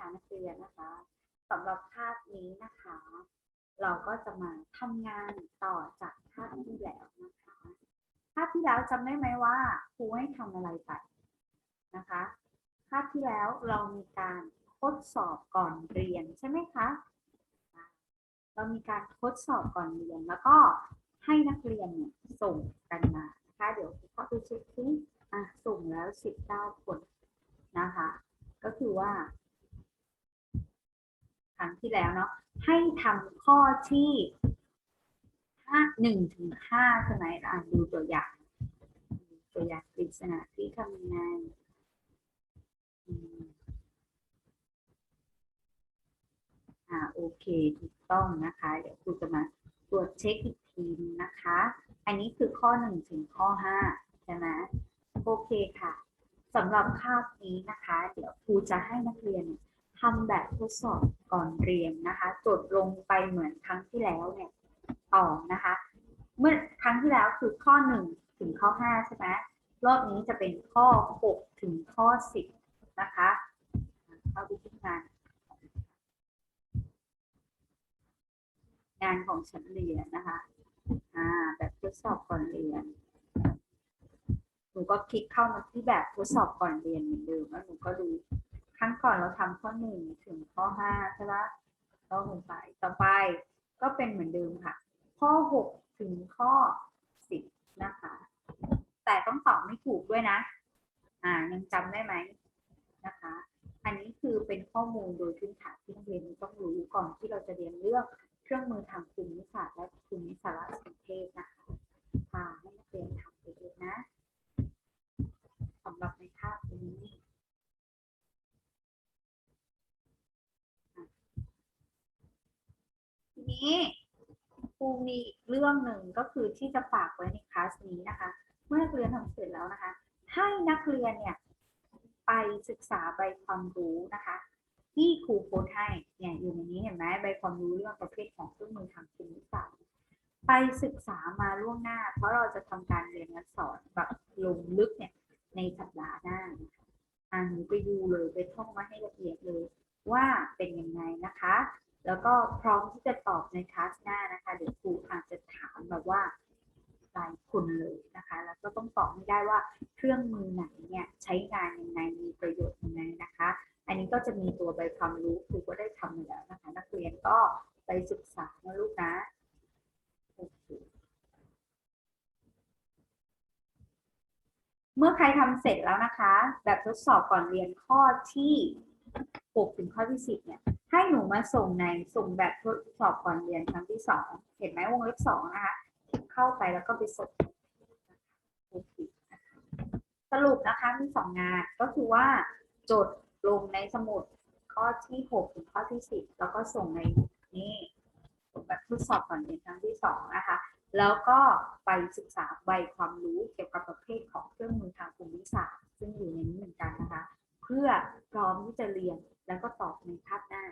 คะนักเรียนนะคะสำหรับคาบนี้นะคะ เราก็จะมาทำงานต่อจากคาบที่แล้วนะคะคาบที่แล้วจำได้ไหมว่าครูให้ทำอะไรไปนะคะคาบที่แล้วเรามีการทดสอบก่อนเรียนใช่ไหมคะเรามีการทดสอบก่อนเรียนแล้วก็ให้นักเรียนเนี่ยส่งกันมานะคะ เดี๋ยวเข้าไปเช็คซิอะส่งแล้วสิบเก้าคนนะคะ ก็คือว่า รั้งที่แล้วเนาะให้ทำข้อที่ห้าหนึ่งถึงห้าใช่ไหมอ่านดูตัวอย่าง ตัวอย่างปริศนาที่ทำงไงอืมอ่าโอเคถูกต้องนะคะ เดี๋ยวครูจะมาตรวจเช็คอีกทีนึงนะคะ อันนี้คือข้อหนึ่งถึงข้อห้าใช่ไหมโอเคค่ะสำหรับคาบนี้นะคะ เดี๋ยวครูจะให้นักเรียนเนี่ย ทำแบบทดสอบก่อนเรียนนะคะ จดลงไปเหมือนครั้งที่แล้วเนี่ยต่อนะคะ เมื่อครั้งที่แล้วคือข้อหนึ่งถึงข้อห้าใช่ไหมรอบนี้จะเป็นข้อหกถึงข้อสิบนะคะเข้าไปที่งาน งานของฉันเรียนนะคะอ่าแบบทดสอบก่อนเรียนหนูก็คลิกเข้ามาที่แบบทดสอบก่อนเรียนเหมือนเดิมแล้วหนูก็ดู ก่อนเราทำข้อหนึ่งถึงข้อห้าใช่ปะก็ลงไปต่อไปก็เป็นเหมือนเดิมค่ะ ข้อหกถึงข้อสิบนะคะ แต่ต้องตอบไม่ถูกด้วยนะ อ่ายังจำได้ไหมนะคะ อันนี้คือเป็นข้อมูลโดยพื้นฐานที่นักเรียนต้องรู้ก่อนที่เราจะเรียนเรื่องเครื่องมือทางภูมิศาสตร์และภูมิสารสนเทศนะคะค่ะให้นักเรียนทำไปเลยนะสำหรับในคาบนี้ ที นี้ครูมีอีกเรื่องหนึ่งก็คือที่จะฝากไว้ในคลาสนี้นะคะ เมื่อนักเรียนทำเสร็จแล้วนะคะ ให้นักเรียนเนี่ยไปศึกษาใบความรู้นะคะ ที่ครูโพสให้เนี่ยอยู่ในนี้เห็นไหมใบความรู้เรื่องประเภทของเครื่องมือทางภูมิศาสตร์ไปศึกษามาล่วงหน้า เพราะเราจะทำการเรียนการสอนแบบลงลึกเนี่ยในสัปดาห์หน้าอ่านไปดูเลยไปท่องมาให้ละเอียดเลยว่าเป็นยังไงนะคะ แล้วก็พร้อมที่จะตอบในคลาสหน้านะคะเดี๋ยวครูอาจจะถามแบบว่าหลายคนเลยนะคะ แล้วก็ต้องตอบให้ได้ว่าเครื่องมือไหนเนี่ยใช้งานยังไงมีประโยชน์ยังไงนะคะ อันนี้ก็จะมีตัวใบความรู้ครูก็ได้ทำมาแล้วนะคะ นักเรียนก็ไปศึกษานะลูกนะเมื่อใครทำเสร็จแล้วนะคะ แบบทดสอบก่อนเรียนข้อที่ 6 ถึงข้อที่ 10 เนี่ย ให้หนูมาส่งในส่งแบบทดสอบก่อนเรียนครั้งที่สองเห็นไหมวงเล็บสองนะคะคลิกเข้าไปแล้วก็ไปส่งโอเคสรุปนะคะมีสองงานก็คือว่าจดลงในสมุดข้อที่หกถึงข้อที่สิบแล้วก็ส่งในนี่ส่งแบบทดสอบก่อนเรียนครั้งที่สองนะคะแล้วก็ไปศึกษาใบความรู้เกี่ยวกับประเภทของเครื่องมือทางภูมิศาสตร์ ซึ่งอยู่ในนี้เหมือนกันนะคะ เพื่อพร้อมที่จะเรียนแล้วก็ตอบในคาบหน้า